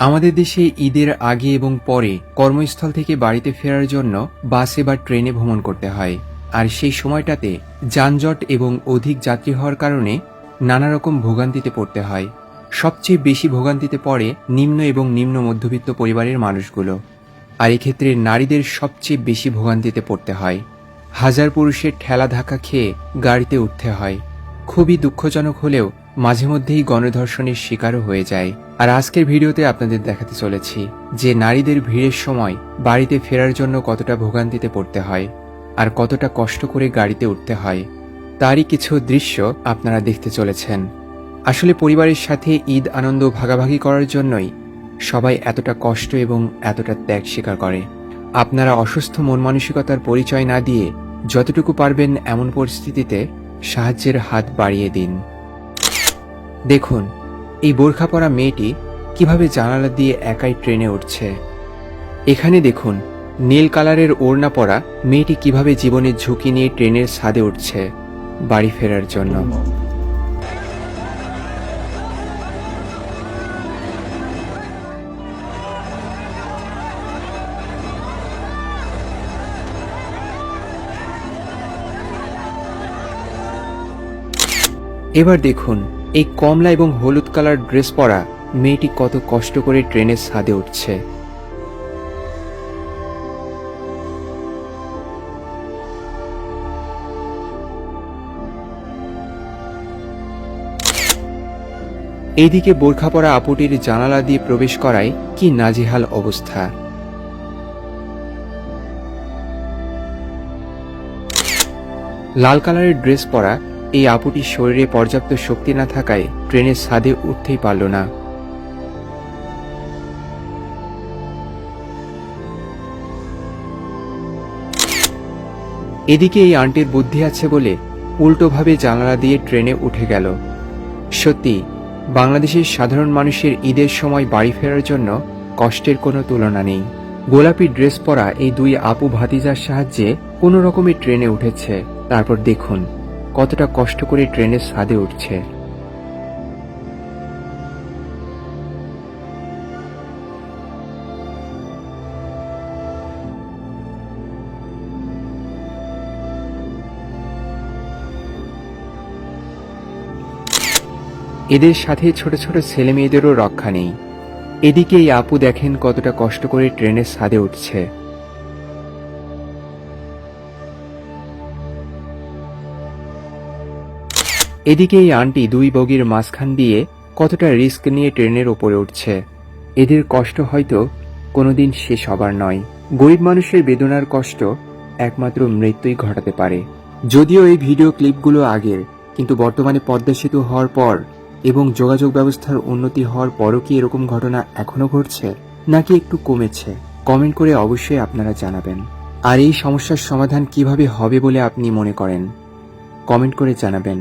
আমাদের দেশে ঈদের আগে এবং পরে কর্মস্থল থেকে বাড়িতে ফেরার জন্য বাসে বা ট্রেনে ভ্রমণ করতে হয়। আর সেই সময়টাতে যানজট এবং অধিক যাত্রী হওয়ার কারণে নানা রকম ভোগান্তিতে পড়তে হয়। সবচেয়ে বেশি ভোগান্তিতে পড়ে নিম্ন এবং নিম্ন মধ্যবিত্ত পরিবারের মানুষগুলো। আর এক্ষেত্রে নারীদের সবচেয়ে বেশি ভোগান্তিতে পড়তে হয়। হাজার পুরুষের ঠেলা ধাক্কা খেয়ে গাড়িতে উঠতে হয়। খুবই দুঃখজনক হলেও মাঝে মধ্যেই গণধর্ষণের শিকারও হয়ে যায়। আর আজকের ভিডিওতে আপনাদের দেখাতে চলেছি যে নারীদের ভিড়ের সময় বাড়িতে ফেরার জন্য কতটা ভোগান্তিতে পড়তে হয় আর কতটা কষ্ট করে গাড়িতে উঠতে হয়। তারই কিছু দৃশ্য আপনারা দেখতে চলেছেন। আসলে পরিবারের সাথে ঈদ আনন্দ ভাগাভাগি করার জন্যই সবাই এতটা কষ্ট এবং এতটা ত্যাগ স্বীকার করে। আপনারা অসুস্থ মন মানসিকতার পরিচয় না দিয়ে যতটুকু পারবেন এমন পরিস্থিতিতে সাহায্যের হাত বাড়িয়ে দিন। দেখুন, এই বোরখা পরা মেয়েটি কীভাবে জানালা দিয়ে একাই ট্রেনে উঠছে। এখানে দেখুন, নীল কালারের ওড়না পরা মেয়েটি কীভাবে জীবনের ঝুঁকি নিয়ে ট্রেনের ছাদে উঠছে বাড়ি ফেরার জন্য। এবার দেখুন এই কমলা এবং হলুদ কালার ড্রেস পরা মেয়েটি কত কষ্ট করে ট্রেনের ছাদে উঠছে। এইদিকে বোরখা পরা আপুটির জানালা দিয়ে প্রবেশ করায় কি নাজিহাল অবস্থা। লাল কালারের ড্রেস পরা এই আপুটির শরীরে পর্যাপ্ত শক্তি না থাকায় ট্রেনের ছাদে উঠতেই পারল না। এদিকে এই আন্টির বুদ্ধি আছে বলে উল্টোভাবে জানালা দিয়ে ট্রেনে উঠে গেল। সত্যি, বাংলাদেশের সাধারণ মানুষের ঈদের সময় বাড়ি ফেরার জন্য কষ্টের কোনো তুলনা নেই। গোলাপি ড্রেস পরা এই দুই আপু ভাতিজার সাহায্যে কোনো রকমের ট্রেনে উঠেছে। তারপর দেখুন কতটা কষ্ট করে ট্রেনের ছাদে উঠছে। এদের সাথে ছোট ছোট ছেলে মেয়েদেরও রক্ষা নেই। এদিকে এই আপু দেখেন কতটা কষ্ট করে ট্রেনের ছাদে উঠছে। এদিকে এই আন্টি দুই বগির মাঝখান দিয়ে কতটা রিস্ক নিয়ে ট্রেনের ওপরে উঠছে। এদের কষ্ট হয়তো কোনোদিন শেষ হবার নয়। গরিব মানুষের বেদনার কষ্ট একমাত্র মৃত্যুই ঘটাতে পারে। যদিও এই ভিডিও ক্লিপগুলো আগের, কিন্তু বর্তমানে পদ্মা সেতু হওয়ার পর এবং যোগাযোগ ব্যবস্থার উন্নতি হওয়ার পরও কি এরকম ঘটনা এখনও ঘটছে, নাকি একটু কমেছে, কমেন্ট করে অবশ্যই আপনারা জানাবেন। আর এই সমস্যার সমাধান কীভাবে হবে বলে আপনি মনে করেন, কমেন্ট করে জানাবেন।